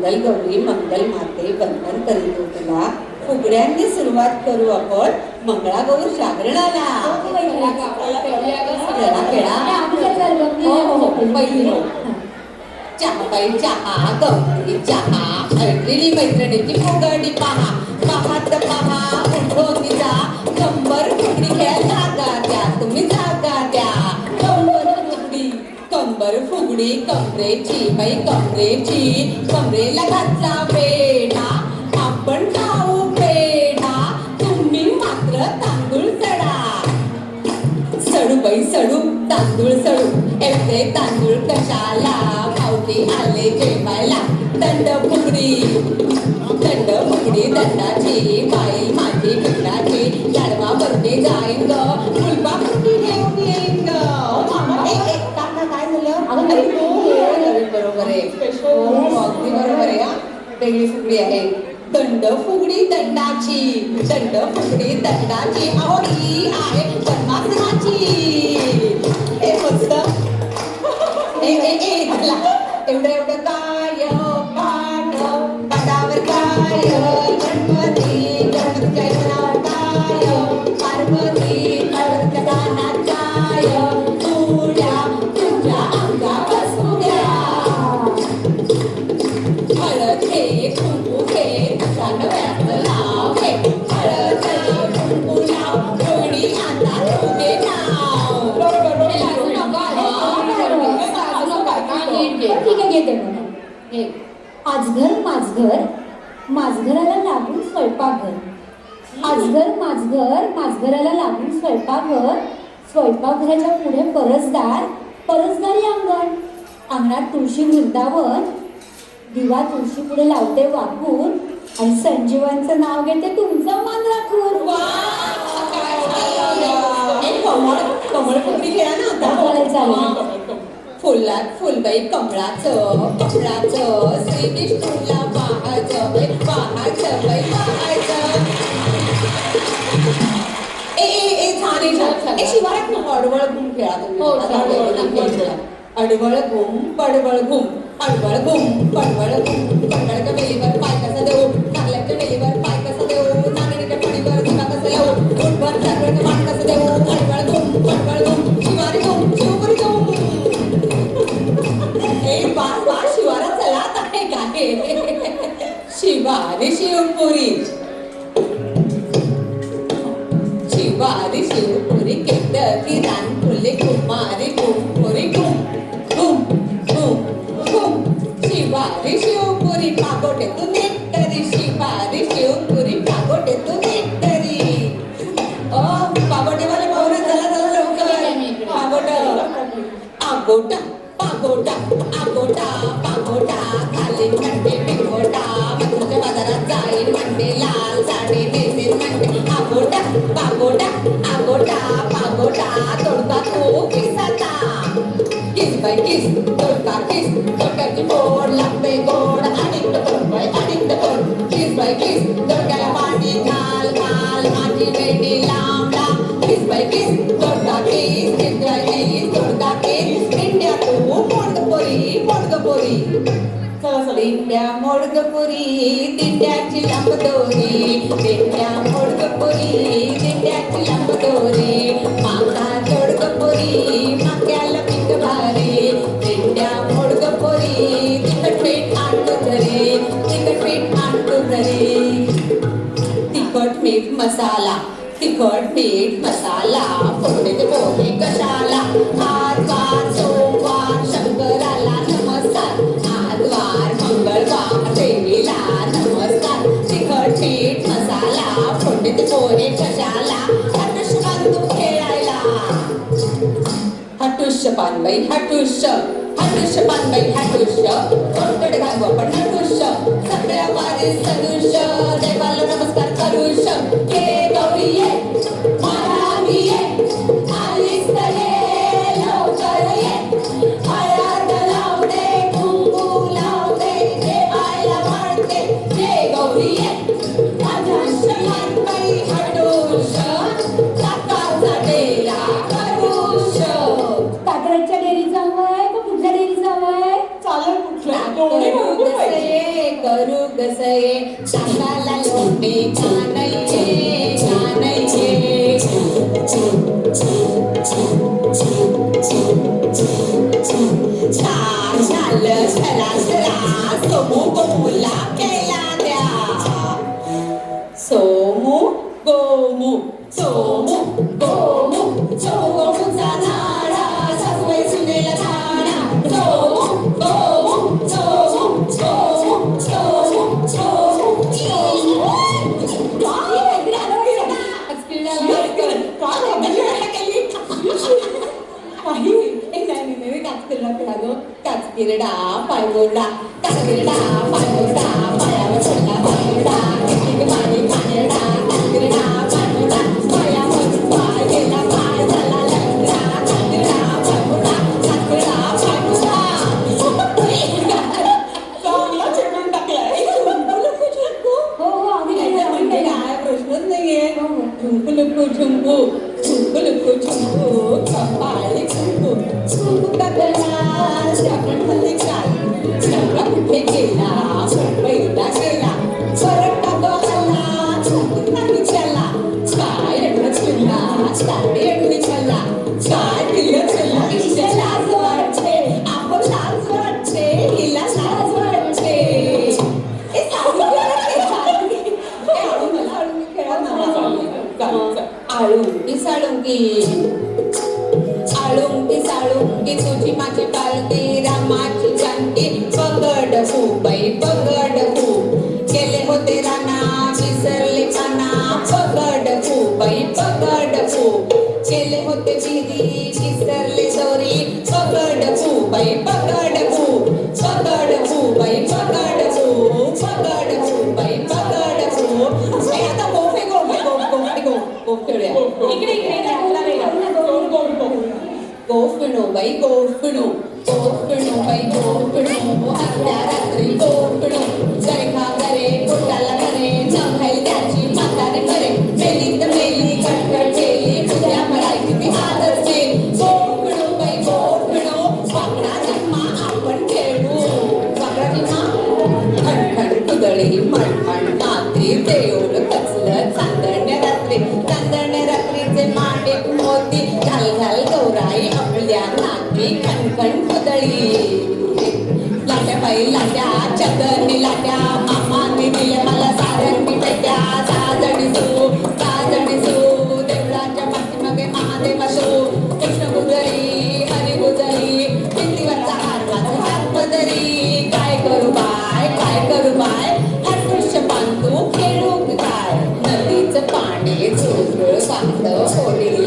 मंगल गौरी मंगल माते वंदन करीतो तुला. फुगड्यांनी सुरुवात करू आपण मंगळागौर जागरणाला चला हो, हो, हो, चहा बाई चहा गौरी चहा. मैत्रिणी मैत्रिणीची फुगडी पहा. पहा तर पहा उठवून जा कंबर फुगडी खेळ जागा त्या तुम्ही जागा कंबर फुगडी कमरेची बाई कमरेची. कमरेला घातला पेढा आपण खाऊ पेढा. तुम्ही मात्र तांदूळ चढा. सडू बाई सडू तांदूळ सडू. एवढे तांदूळ कशाला? मावती आले जेवायला. दंड फुगडी दंड फुगडी दंडाची. बाई माझी पिठाची लाडवा बरते जाईन ग. फुलबा फुगडी वेगळी फुगडी आहे. दंड फुगडी दंडाची. दंड फुगडी दंडाची. आवडी आहे परमात्माची हे मस्त एवढं एवढं. माझघराला लागून स्वयंपाकघर. स्वयंपाकघराच्या पुढे परसदार परसदारी अंगण. अंगणात तुळशी वृंदावन. दिवा तुळशी पुढे लावते वाकून आणि संजीवांचं नाव घेते तुमचं मन राखून वा, काय झालं? कमळ कमळ फुगडी खेळा ना आता चालेल. फुलात फुलबाई कमळाचं कमळाचं. श्री विष्णूला पाहायचं बाई छान ए शिवारात ना अडवळ घुम खेळा तुम्ही हो, आता अडवळ घुम, पडवळ घुम अडवळ घुम पडवळ घुम. पडवळच्या वेलीवर पाय कसा देऊ? कारल्याच्या वेलीवर पाय कसा देऊ? नागरीच्या फणीवर धुका कसा लावू उठभर चाकरीचं मान कसं देऊ? अडवळ घुम पडवळ घुम. शिवारी घुम शिवपुरी घुम ए बास शिवारा चला आहे काय Shivari Shivpuri. the board, let me go. I need the phone, boy, I need the phone. Kiss by kiss, don't get a party, call, call, party, baby, lam, lam. Kiss by kiss, don't da kiss, kiss by kiss, don't da kiss. India to, പൊടുക പൊരി, പൊടുക പൊരി. India മുഴുകപ്പുരി തിണ്ടാറ്റിൽ അമ്പതോരി തിണ്ട മുഴുകപ്പുരി തിണ്ടാറ്റിൽ അമ്പതോരി മാതാ തൊടുകപ്പുരി मसाला तिखट मीठ मसाला फोडणीचे पोहे कशाला? आजवार सोमवार शंकराला नमस्कार. आजवार मंगळवार देवीला नमस्कार. तिखट मीठ मसाला फोडणीचे पोहे कशाला? हटुश बांधू खेळायला. हटुश पानबाई हटुश हटुश पानबाई हटुश कोणकडे घालू आपण हटुश सगळ्या पारे सदुश देवाला 吃吃了吃了吃了，吃。नाही नाही काचकिरडा पिळालो काचकिरडा पायगोरडा काचकिरडा पायगोरडा पायावर चढला पायगोरडा आळुंगी साळुंगी तुझी माझी पालती रामाची जानकी पगड हो बाई पगड हो गेले होते राणा विसरले पाना पगड हो बाई पगड हो गेले होते चिरी विसरले चोरी पगड हो बाई पगड हो पगड हो बाई पगड हो पगड हो बाई पगड हो आता गोफे गोफे गोफ गोफे गोफ गोफ खेळूया इकडे इकडे इकडे आपला वेगळा. गोल, गोल, गोल. कोकणो बाई कोकणो. कोकणो बाई कोकणो अर्ध्या रात्री कोकणो. चरखा करे पोटाला करे जंघाईल त्याची म्हातारे करे. मेली तर मेली कटकट केली तुझ्या मराठी ती आजच गेली गोफणो बाई कोकणो वाकडा जन्मा आपण खेळू. वाकडा जन्मा. खणखण कुदळी मणमण माती देऊळ कचलं चांदण्या रात्री. vamos a volver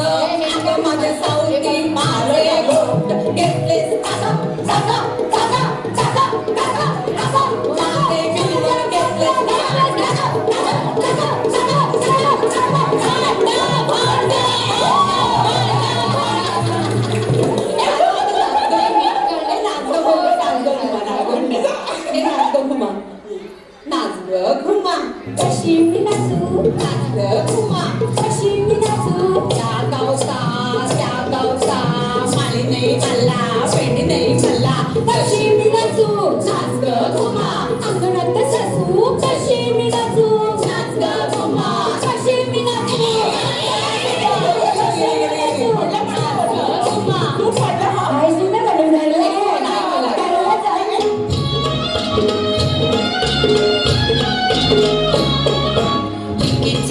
Mother, mother, mother, mother, mother, mother,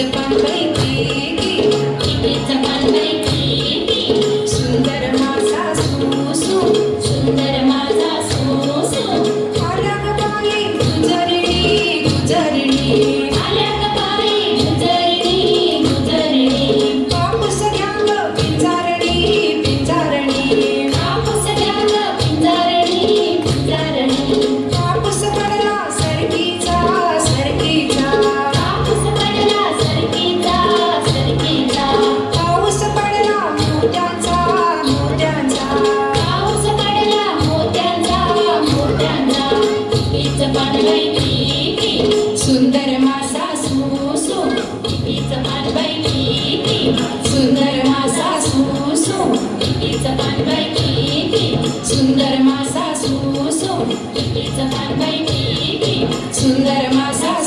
जपान बैठे जपान बैठे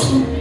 assim.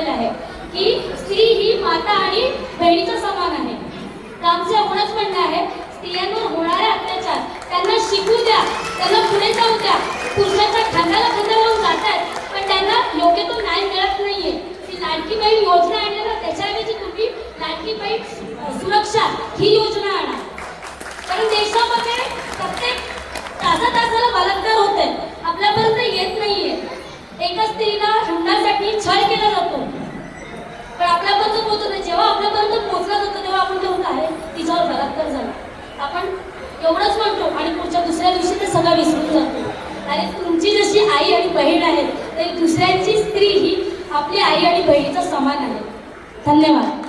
दिलेलं आहे की स्त्री ही माता आणि बहिणीचा समान आहे. कामचं एवढंच म्हणणं आहे स्त्रियांवर होणारे अत्याचार त्यांना शिकू द्या त्यांना पुढे जाऊ द्या. पुरुषाच्या खांद्याला खांदा लावून जात आहेत पण त्यांना योग्य तो न्याय मिळत नाहीये. ती लाडकी बाई योजना आणली ना त्याच्याऐवजी तुम्ही लाडकी बाई सुरक्षा ही योजना आणा. कारण देशामध्ये सगळं विसरून जातो. आणि तुमची जशी आई आणि बहीण आहे तरी दुसऱ्यांची स्त्री ही आपली आई आणि बहिणीचं समान आहे. धन्यवाद.